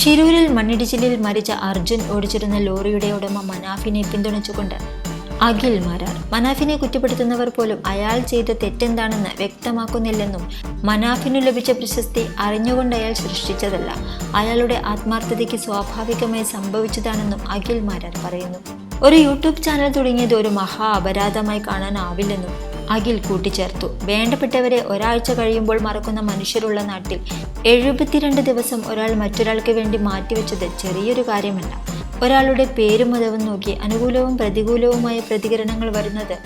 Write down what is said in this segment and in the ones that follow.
ഷിരൂരിൽ മണ്ണിടിച്ചിലിൽ മരിച്ച അർജുൻ ഓടിച്ചിരുന്ന ലോറിയുടെ ഉടമ മനാഫിനെ പിന്തുണച്ചുകൊണ്ട് അഖിൽ മാരാർ. മനാഫിനെ കുറ്റപ്പെടുത്തുന്നവർ പോലും അയാൾ ചെയ്ത തെറ്റെന്താണെന്ന് വ്യക്തമാക്കുന്നില്ലെന്നും മനാഫിനു ലഭിച്ച പ്രശസ്തി അറിഞ്ഞുകൊണ്ട് അയാൾ സൃഷ്ടിച്ചതല്ല. അയാളുടെ ആത്മാർത്ഥതയ്ക്ക് സ്വാഭാവികമായി സംഭവിച്ചതാണെന്നും അഖിൽ മാരാർ പറയുന്നു. ഒരു യൂട്യൂബ് ചാനൽ തുടങ്ങിയത് ഒരു മഹാ അപരാധമായി കാണാനാവില്ലെന്നും അഖിൽ കൂട്ടിച്ചേർത്തു. വേണ്ടപ്പെട്ടവരെ ഒരാഴ്ച കഴിയുമ്പോൾ മറക്കുന്ന മനുഷ്യരുള്ള നാട്ടിൽ എഴുപത്തിരണ്ട് ദിവസം ഒരാൾ മറ്റൊരാൾക്ക് വേണ്ടി മാറ്റിവെച്ചത് ചെറിയൊരു കാര്യമല്ല. ഒരാളുടെ പേരും മതവും നോക്കി അനുകൂലവും പ്രതികൂലവുമായ പ്രതികരണങ്ങൾ വരുന്നത്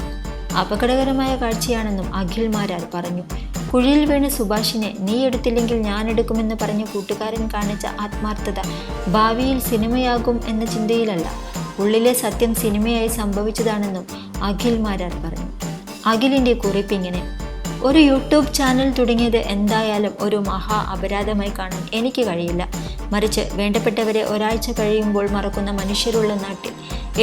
അപകടകരമായ കാഴ്ചയാണെന്നും അഖിൽ മാരാർ പറഞ്ഞു. കുഴിയിൽ വീണ് സുഭാഷിനെ നീ എടുത്തില്ലെങ്കിൽ ഞാൻ എടുക്കുമെന്ന് പറഞ്ഞ കൂട്ടുകാരൻ കാണിച്ച ആത്മാർത്ഥത ഭാവിയിൽ സിനിമയാകും എന്ന ചിന്തയിലല്ല ഉള്ളിലെ സത്യം സിനിമയായി സംഭവിച്ചതാണെന്നും അഖിൽ മാരാർ പറഞ്ഞു. അഖിലിന്റെ കുറിപ്പിങ്ങനെ. ഒരു യൂട്യൂബ് ചാനൽ തുടങ്ങിയത് എന്തായാലും ഒരു മഹാ അപരാധമായി കാണാൻ എനിക്ക് കഴിയില്ല. മറിച്ച് വേണ്ടപ്പെട്ടവരെ ഒരാഴ്ച കഴിയുമ്പോൾ മറക്കുന്ന മനുഷ്യരുള്ള നാട്ടിൽ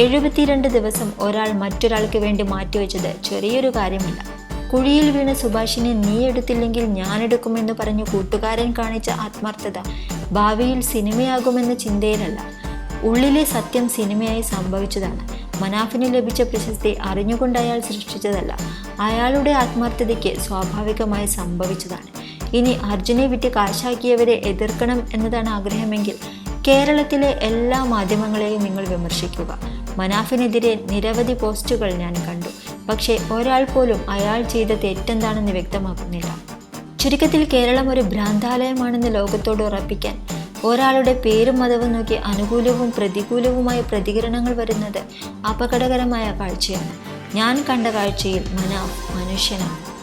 എഴുപത്തിരണ്ട് ദിവസം ഒരാൾ മറ്റൊരാൾക്ക് വേണ്ടി മാറ്റിവെച്ചത് ചെറിയൊരു കാര്യമല്ല. കുഴിയിൽ വീണ സുഭാഷിനെ നീ എടുത്തില്ലെങ്കിൽ ഞാനെടുക്കുമെന്ന് പറഞ്ഞ് കൂട്ടുകാരൻ കാണിച്ച ആത്മാർത്ഥത ഭാവിയിൽ സിനിമയാകുമെന്ന ചിന്തയിലല്ല ഉള്ളിലെ സത്യം സിനിമയായി സംഭവിച്ചതാണ്. മനാഫിന് ലഭിച്ച പ്രശസ്തി അറിഞ്ഞുകൊണ്ട് അയാൾ സൃഷ്ടിച്ചതല്ല. അയാളുടെ ആത്മാർത്ഥതയ്ക്ക് സ്വാഭാവികമായി സംഭവിച്ചതാണ്. ഇനി അർജുനെ വിറ്റ് കാശാക്കിയവരെ എതിർക്കണം എന്നതാണ് ആഗ്രഹമെങ്കിൽ കേരളത്തിലെ എല്ലാ മാധ്യമങ്ങളെയും നിങ്ങൾ വിമർശിക്കുക. മനാഫിനെതിരെ നിരവധി പോസ്റ്റുകൾ ഞാൻ കണ്ടു. പക്ഷേ ഒരാൾ പോലും അയാൾ ചെയ്ത തെറ്റെന്താണെന്ന് വ്യക്തമാക്കുന്നില്ല. ചുരുക്കത്തിൽ കേരളം ഒരു ഭ്രാന്താലയമാണെന്ന് ലോകത്തോട് ഉറപ്പിക്കാൻ ഒരാളുടെ പേരും മതവും നോക്കി അനുകൂലവും പ്രതികൂലവുമായ പ്രതികരണങ്ങൾ വരുന്നത് അപകടകരമായ കാഴ്ചയാണ്. ഞാൻ കണ്ട കാഴ്ചയിൽ മന മനുഷ്യനാണ്.